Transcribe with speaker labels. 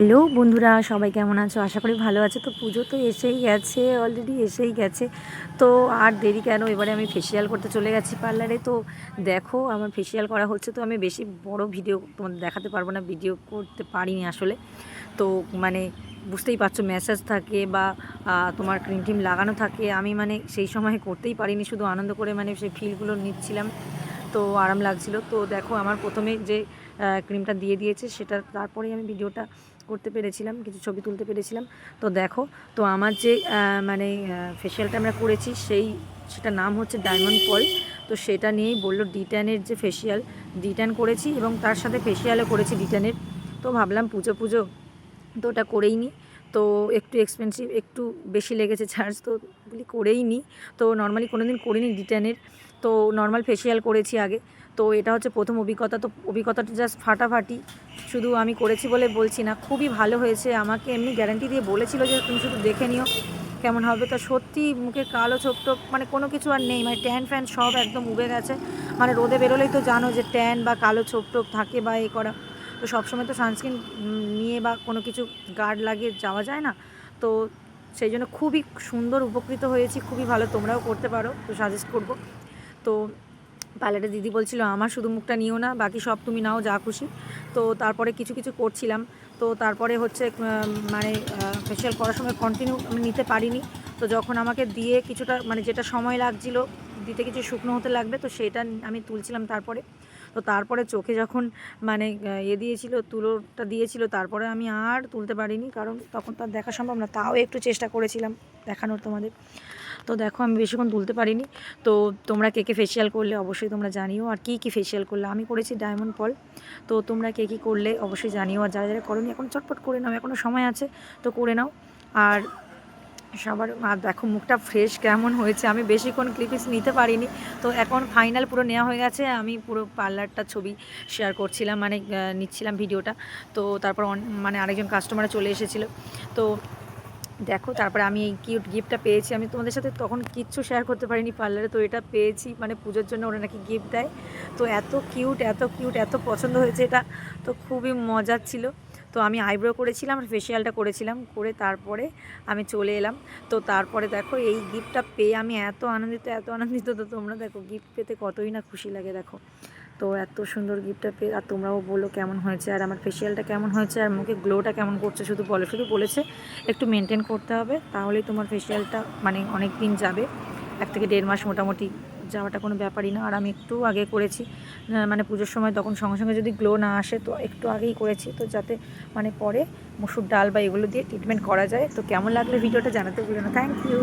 Speaker 1: Hello বন্ধুরা, সবাই কেমন আছো? আশা করি ভালো আছে। তো পুজো তো এসেই গেছে অলরেডি এসেই গেছে। তো আর দেরি কেন? এবারে আমি ফেসিয়াল করতে চলে গেছি পার্লারে তো দেখো, আমার ফেসিয়াল করা হচ্ছে, তো আমি বেশি বড় ভিডিও তোমাদের দেখাতে পারব না ভিডিও করতে পারিনি আসলে। তো মানে বুঝতেই পারছ ম্যাসাজ থাকে বা তোমার ক্রিম টিম লাগানো থাকে। আমি মানে সেই সময় করতেই পারিনি, শুধু আনন্দ করে মানে সেই ফিলগুলো নিচ্ছিলাম। তো আরাম লাগছিল। তো দেখো, আমার প্রথমে যে ক্রিমটা দিয়ে দিয়েছে, সেটা তারপরেই আমি ভিডিওটা করতে পেরেছিলাম, কিছু ছবি তুলতে পেরেছিলাম। তো দেখো, তো আমার যে মানে ফেশিয়ালটা আমরা করেছি, সেই সেটা নাম হচ্ছে ডায়মন্ড পল তো সেটা নিয়েই বলল ডিট্যানের যে ফেশিয়াল ডিট্যান করেছি এবং তার সাথে ফেশিয়ালও করেছি ডিট্যানের তো ভাবলাম পুজো পুজো তো ওটা করেই নিই তো একটু এক্সপেন্সিভ একটু বেশি লেগেছে চার্জ তো বলি করেই নিই তো নর্মালি কোনো দিন করিনি ডিট্যানের তো নর্মাল ফেসিয়াল করেছি আগে। তো এটা হচ্ছে প্রথম অভিজ্ঞতা। তো অভিজ্ঞতাটা জাস্ট ফাটাফাটি। শুধু আমি করেছি বলে বলছি না, খুবই ভালো হয়েছে। আমাকে এমনি গ্যারান্টি দিয়ে বলেছিল যে তুমি শুধু দেখে নিও, কেমন হবে। তা সত্যি মুখে কালো ছোপ টোপ মানে কোনো কিছু আর নেই। মানে ট্যান ফ্যান সব একদম উবে গেছে। মানে রোদে বেরোলেই তো জানো যে ট্যান বা কালো ছোপ টোপ থাকে বা এ করা। তো সবসময় তো সানস্ক্রিন নিয়ে বা কোনো কিছু গার্ড লাগিয়ে যাওয়া যায় না। তো সেই জন্য খুবই সুন্দর উপকৃত হয়েছি, খুবই ভালো, তোমরাও করতে পারো, তো সাজেস্ট করব। তো পার্লারে দিদি বলছিল, আমার শুধু মুখটা নিও না, বাকি সব তুমি নাও, যা খুশি। তো তারপরে কিছু কিছু করছিলাম। তো তারপরে হচ্ছে মানে ফেশিয়াল করার সময় কন্টিনিউ আমি নিতে পারিনি। তো যখন আমাকে দিয়ে কিছুটা মানে যেটা সময় লাগছিল, দিতে কিছু শুকনো হতে লাগবে, তো সেটা আমি তুলছিলাম তারপরে। তো তারপরে চোখে যখন মানে ইয়ে দিয়েছিল, তুলোটা দিয়েছিল, তারপরে আমি আর তুলতে পারিনি, কারণ তখন তো আর দেখা সম্ভব না, তাও একটু চেষ্টা করেছিলাম দেখানোর তোমাদের। তো দেখো, আমি বেশিক্ষণ তুলতে পারিনি। তো তোমরা কে কে ফেসিয়াল করলে অবশ্যই তোমরা জানিও, আর কী কী ফেসিয়াল করলে। আমি করেছি ডায়মন্ড পল তো তোমরা কে কী করলে অবশ্যই জানিও, আর যারা যারা করনি, এখন চটপট করে নাও এখনও সময় আছে, তো করে নাও। আর সবার দেখো মুখটা ফ্রেশ কেমন হয়েছে। আমি বেশিক্ষণ ক্লিপিস নিতে পারিনি। তো এখন ফাইনাল পুরো নেওয়া হয়ে গেছে। আমি পুরো পার্লারটা ছবি শেয়ার করছিলাম মানে নিচ্ছিলাম ভিডিওটা। তো তারপর মানে আরেকজন কাস্টমার চলে এসেছিল। তো দেখো, তারপরে আমি এই কিউট গিফটটা পেয়েছি। আমি তোমাদের সাথে তখন কিচ্ছু শেয়ার করতে পারিনি পার্লারে তো এটা পেয়েছি মানে পুজোর জন্য ওরা নাকি গিফট দেয়। তো এত কিউট এত কিউট এত পছন্দ হয়েছে এটা। তো খুবই মজার ছিল। তো আমি আইব্রো করেছিলাম আর ফেসিয়ালটা করেছিলাম, করে তারপরে আমি চলে এলাম। তো তারপরে দেখো এই গিফটটা পেয়ে আমি এত আনন্দিত এত আনন্দিত। তো তোমরা দেখো গিফট পেতে কতই না খুশি লাগে দেখো। তো এত সুন্দর গিফটটা পেয়ে, আর তোমরাও বলো কেমন হয়েছে, আর আমার ফেসিয়ালটা কেমন হয়েছে, আর মুখে গ্লোটা কেমন করছে শুধু বলো, শুধু বলেছে একটু মেনটেন করতে হবে, তাহলেই তোমার ফেসিয়ালটা মানে অনেক দিন যাবে, এক থেকে দেড় মাস মোটামুটি যাওয়াটা কোনো ব্যাপারই না। আর আমি একটু আগে করেছি মানে পুজোর সময় তখন সঙ্গে সঙ্গে যদি গ্লো না আসে তো একটু আগেই করেছি। তো যাতে মানে পরে মুসুর ডাল বা এগুলো দিয়ে ট্রিটমেন্ট করা যায়। তো কেমন লাগল ভিডিওটা জানাতে ভুলো না। Thank you